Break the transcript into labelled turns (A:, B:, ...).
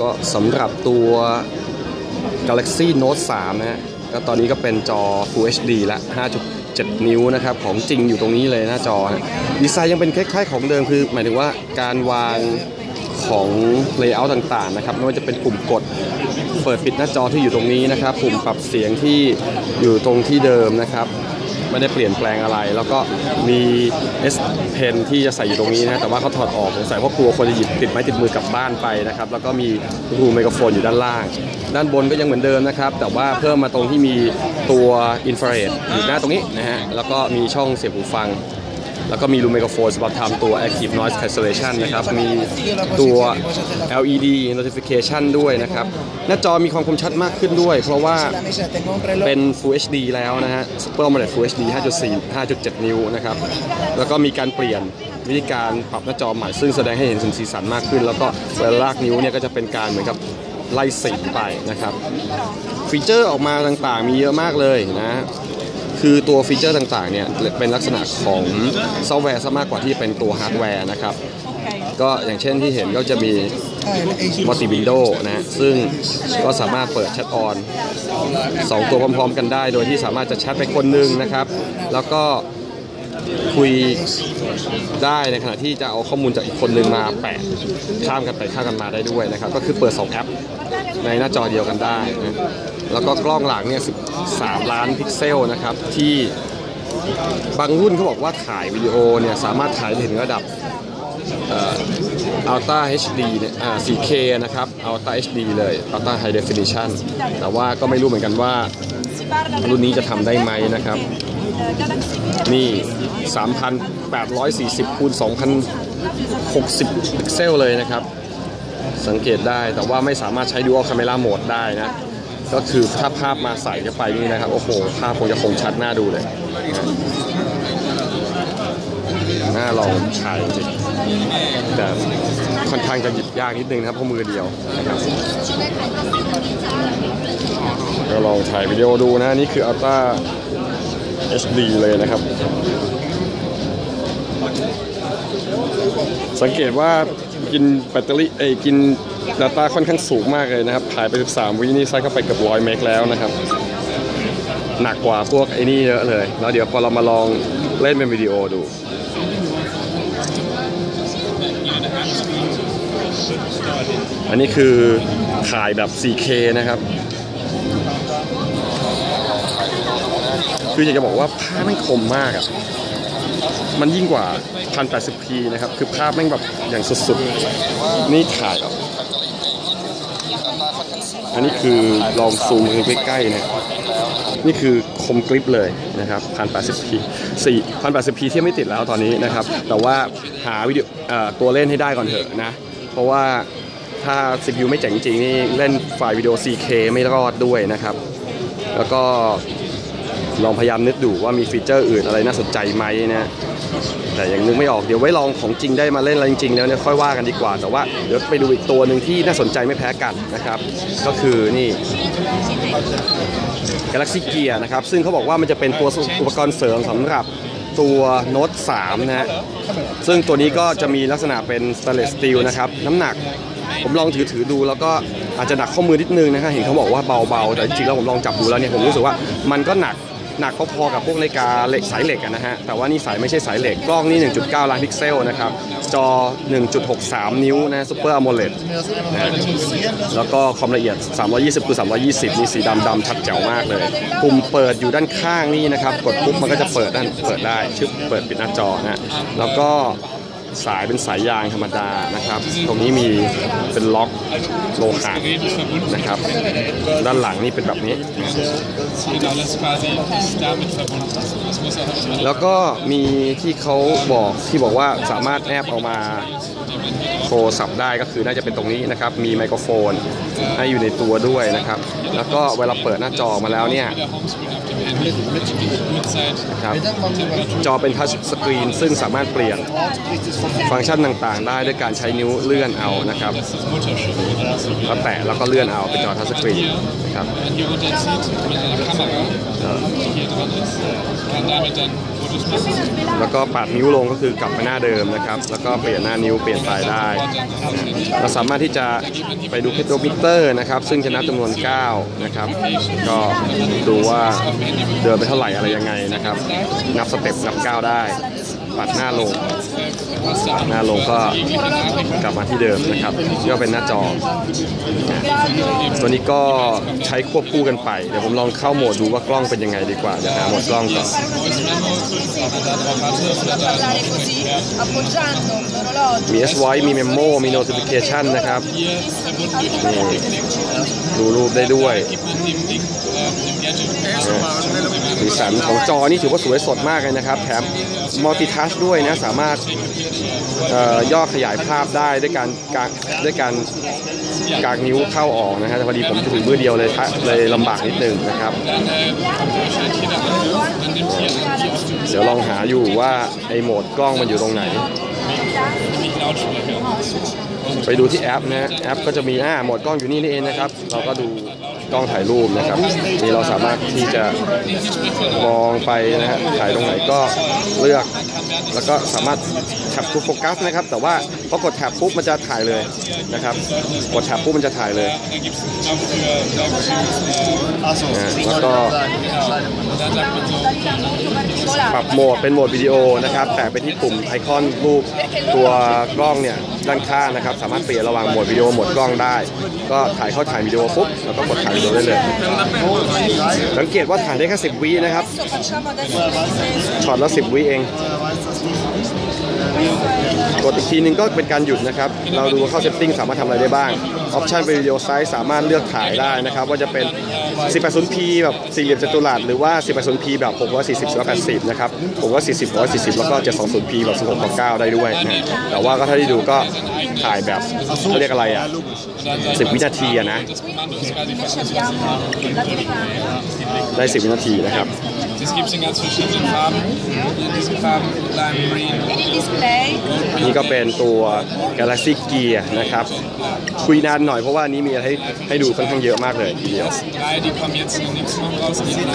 A: ก็สำหรับตัว Galaxy Note 3 นะฮะก็ตอนนี้ก็เป็นจอ Full HD ละ 5.7 นิ้วนะครับ ของจริงอยู่ตรงนี้เลยหน้าจอฮะดีไซน์ยังเป็นคล้ายๆของเดิมคือ หมายถึงว่าการวางของเลเยอร์ต่างๆนะครับไม่ว่าจะเป็นปุ่มกดเปิดปิดหน้าจอที่อยู่ตรงนี้นะครับ ปุ่มปรับเสียงที่อยู่ตรงที่เดิมนะครับ ไม่ได้เปลี่ยนแปลงอะไร แล้วก็มี S Pen ที่จะใส่อยู่ตรงนี้นะแต่ว่าเขาถอดออกสงสัยเพราะกลัวคนจะหยิบติดไม้ติดมือกลับบ้านไปนะครับแล้วก็มีรูไมโครโฟนอยู่ด้านล่าง ด้านบนก็ยังเหมือนเดิมนะครับแต่ว่าเพิ่มมาตรงที่มีตัวอินฟราเรดอยู่หน้าตรงนี้นะฮะแล้วก็มีช่องเสียบหูฟัง แล้วก็มีรูไมโครโฟนสำหรับทำตัว Active Noise Cancellation นะครับ มีตัว LED Notification ด้วยนะครับ หน้าจอมีความคมชัดมากขึ้นด้วย เพราะว่าเป็น Full HD แล้วนะฮะ Super AMOLED Full HD 5.4 5.7 นิ้วนะครับ แล้วก็มีการเปลี่ยนวิธีการปรับหน้าจอใหม่ ซึ่งแสดงให้เห็นถึงสีสันมากขึ้น แล้วก็เวลาลากนิ้วเนี่ยก็จะเป็นการเหมือนกับไล่สีไปนะครับ ฟีเจอร์ออกมาต่างๆ มีเยอะมากเลยนะ คือตัวฟีเจอร์ต่างๆเนี่ยเป็นลักษณะของซอฟต์แวร์ซะมากกว่าที่เป็นตัวฮาร์ดแวร์นะครับก็อย่างเช่นที่เห็นก็จะมีมัลติวินโดว์นะฮะซึ่งก็สามารถเปิดแชทออนสองตัวพร้อมๆกันได้ โดยที่สามารถจะแชทไปคนหนึ่งนะครับ แล้วก็คุยได้ในขณะที่จะเอาข้อมูลจากอีกคนหนึ่งมาแปะข้ามกันไปข้ามกันมาได้ด้วยนะครับ ก็คือเปิด 2 แอปในหน้าจอเดียวกันได้นะ แล้วก็กล้องหลังเนี่ย 13 ล้านพิกเซลนะครับ ที่บางรุ่นเขาบอกว่าถ่ายวิดีโอเนี่ย สามารถถ่ายได้ถึงระดับอัลต้า HD เนี่ย 4K นะครับอัลต้า HD เลยอัลต้า High Definition แต่ว่าก็ไม่รู้เหมือนกันว่า รุ่นนี้จะทำได้ไหมนะครับ นี่ 3,840คูณ2,060 พิกเซลเลยนะครับ สังเกตได้แต่ว่าไม่สามารถใช้ Dual Camera Mode ได้นะ ก็คือถ้าภาพมาใส่เข้าไปนี่นะครับ โอ้โห ภาพคงจะคงชัดน่าดูเลยน่าลองถ่ายจริงแต่ค่อนข้างจะหยิบยากนิดนึงนะครับเพราะมือเดียวนะครับก็ลองถ่ายวิดีโอดูนะนี่คือ Ultra HD เลยนะครับ สังเกตว่ากินแบตเตอรี่เอ้กิน Data ค่อนข้างสูงมากเลยนะครับถ่ายไป 13 วินี่ใช้เข้าไปเกือบ100เมกแล้วนะครับ หนักกว่าพวกไอ้นี่เยอะเลย แล้วเดี๋ยวพอเรามาลองเล่นเป็นวิดีโอดูอันนี้คือถ่ายแบบ 4K นะครับ คืออยากจะบอกว่าภาพม่งคมมากอะ่ะ มันยิ่งกว่า 1080p นะครับ คือภาพแม่งแบบอย่างสุดๆ นี่ถ่ายแบบ อันนี้คือลองซูมใกล้ๆนะนี่คือคมกริปเลยนะครับ 1080p 4 1080p เทียบไม่ติดแล้วตอนนี้นะครับ แต่ว่าหาวิดีโอเอ่อตัวเล่นให้ได้ก่อนเถอะนะ เพราะว่าถ้า CPU ไม่เจ๋งจริงนี่เล่นไฟล์วิดีโอ 4K ไม่รอดด้วยนะครับ แล้วก็ลองพยายามนึกดูว่ามีฟีเจอร์อื่นอะไรน่าสนใจไหมนะ แต่ยังนึกไม่ออกเดี๋ยวไว้ลองของจริงได้มาเล่นอะไรจริงๆแล้วเนี่ยค่อยว่ากันดีกว่า แต่ว่าเดี๋ยวไปดูอีกตัวหนึ่งที่น่าสนใจไม่แพ้กันนะครับ ก็คือนี่ Galaxy Gear นะครับ ซึ่งเขาบอกว่ามันจะเป็นตัวอุปกรณ์เสริมสำหรับตัว Note 3นะฮะซึ่งตัวนี้ก็จะมีลักษณะเป็น stainless steel นะครับ น้ำหนักผมลองถือถือดูแล้วก็อาจจะหนักข้อมือนิดนึงนะฮะเห็นเขาบอกว่าเบาๆ แต่จริงๆแล้วผมลองจับดูแล้วเนี่ยผมรู้สึกว่ามันก็หนัก หนักพอๆกับพวกนาฬิกาเหล็กสายเหล็กนะฮะ แต่ว่านี่สายไม่ใช่สายเหล็ก กล้องนี่ 1.9 ล้านพิกเซลนะครับ จอ 1.63 นิ้วนะ Super AMOLED นะฮะแล้วก็ความละเอียด 320คือ320มีสีดำดำชัดแจ๋วมากเลย ปุ่มเปิดอยู่ด้านข้างนี่นะครับ กดปุ๊บมันก็จะเปิดด้านเปิดได้ชึบเปิดปิดหน้าจอนะ แล้วก็ สายเป็นสายยางธรรมดานะครับ ตรงนี้มีเป็นล็อกโลหะนะครับ ด้านหลังนี่เป็นแบบนี้ แล้วก็มีที่เขาบอกที่บอกว่าสามารถแอบเอามาโทรศัพท์ได้ก็คือน่าจะเป็นตรงนี้นะครับ มีไมโครโฟนให้อยู่ในตัวด้วยนะครับ แล้วก็เวลาเปิดหน้าจอมาแล้วเนี่ย
B: der Homescreen auf dem Handy mit Uhrzeit,
A: ครับจอเป็นทัชสกรีนซึ่งสามารถเปลี่ยนฟังก์ชันต่างๆ ได้ด้วยการใช้นิ้วเลื่อนเอานะครับ
B: das ist das Mutterschiff.
A: แล้วแตะแล้วก็เลื่อนเอาเป็นจอทัชสกรีนนะครับ
B: Wenn hier runterzieht mit einer Kamera, die hier dran ist, kann damit dann Fotos
A: แล้วก็ปาดนิ้วลงก็คือกลับมาหน้าเดิมนะครับ แล้วก็เปลี่ยนหน้านิ้วเปลี่ยนปลายได้ เราสามารถที่จะไปดูเพโตมิเตอร์นะครับ ซึ่งจะนับจำนวน 9 นะครับ ก็ดูว่าเดินไปเท่าไหร่อะไรยังไงนะครับ นับสเต็ปนับก้าวได้ ปัดหน้าลงหน้าลงก็กลับมาที่เดิมนะครับ ก็เป็นหน้าจอ ตัวนี้ก็ใช้ควบคู่กันไป เดี๋ยวผมลองเข้าโหมดดูว่ากล้องเป็นยังไงดีกว่า เดี๋ยวหาโหมดกล้องก่อน
C: guardare così, appoggiando l'orologio.
A: มี S Voice มี Memo มี Notification นะครับนี่ดูรูปได้ด้วยสีสันของจอนี่ถือว่าสวยสดมากเลยนะครับ แถมมัลติทัชด้วยนะสามารถย่อขยายภาพได้ด้วยการกางด้วยการกางนิ้วเข้าออกนะฮะแต่พอดีผมถือมือเดียวเลยเลยลำบากนิดนึงนะครับ เดี๋ยวลองหาอยู่ว่าไอ้โหมดกล้องมันอยู่ตรงไหน ไปดูที่แอปนะแอปก็จะมีอ่าโหมดกล้องอยู่นี่นี่เองนะครับ เราก็ดูกล้องถ่ายรูปนะครับนี่เราสามารถที่จะมองไปนะฮะถ่ายตรงไหนก็เลือกแล้วก็สามารถแท็บทูโฟกัสนะครับ แต่ว่าพอกดแท็บปุ๊บมันจะถ่ายเลยนะครับกดแท็บปุ๊บมันจะถ่ายเลยแล้วก็ปรับโหมดเป็นโหมดวิดีโอนะครับแตะไปที่ปุ่มไอคอนรูปตัวกล้องเนี่ยด้านข้างนะครับ สามารถเปลี่ยนระหว่างโหมดวิดีโอโหมดกล้องได้ ก็ถ่ายเข้าถ่ายวิดีโอปุ๊บแล้วก็กดถ่ายวิดีโอได้เลย สังเกตว่าถ่ายได้แค่10วินะครับช็อตละ10วิเองกดอีกทีนึงก็เป็นการหยุดนะครับ เราดูว่าเข้าเซตติ้งสามารถทำอะไรได้บ้าง ออปชันเป็นวิดีโอไซส์สามารถเลือกถ่ายได้นะครับ ว่าจะเป็น 1080p แบบสี่เหลี่ยมจัตุรัสหรือว่า 1080p แบบ 640 180 นะครับ 640 140 แล้วก็ 720p แบบ 16ต่อ9ได้ด้วยนะแต่ว่าก็ถ้าที่ดูก็ถ่ายแบบเขาเรียกอะไรอะ 10 วินาทีอะนะ
C: Invece abbiamo la telecamera.
A: ได้ 10 วินาทีนะครับ
B: Das gibt es in ganz verschiedenen Farben. In diesen Farben Lime Green.
C: Vedi il display?
A: นี่ก็เป็นตัว Galaxy Gear นะครับ คุยนานหน่อยเพราะว่าอันนี้มีอะไรให้ให้ดูค่อนข้างเยอะมากเลยทีเดียว
B: Drei, die kommen jetzt in den nächsten Wochen raus. Die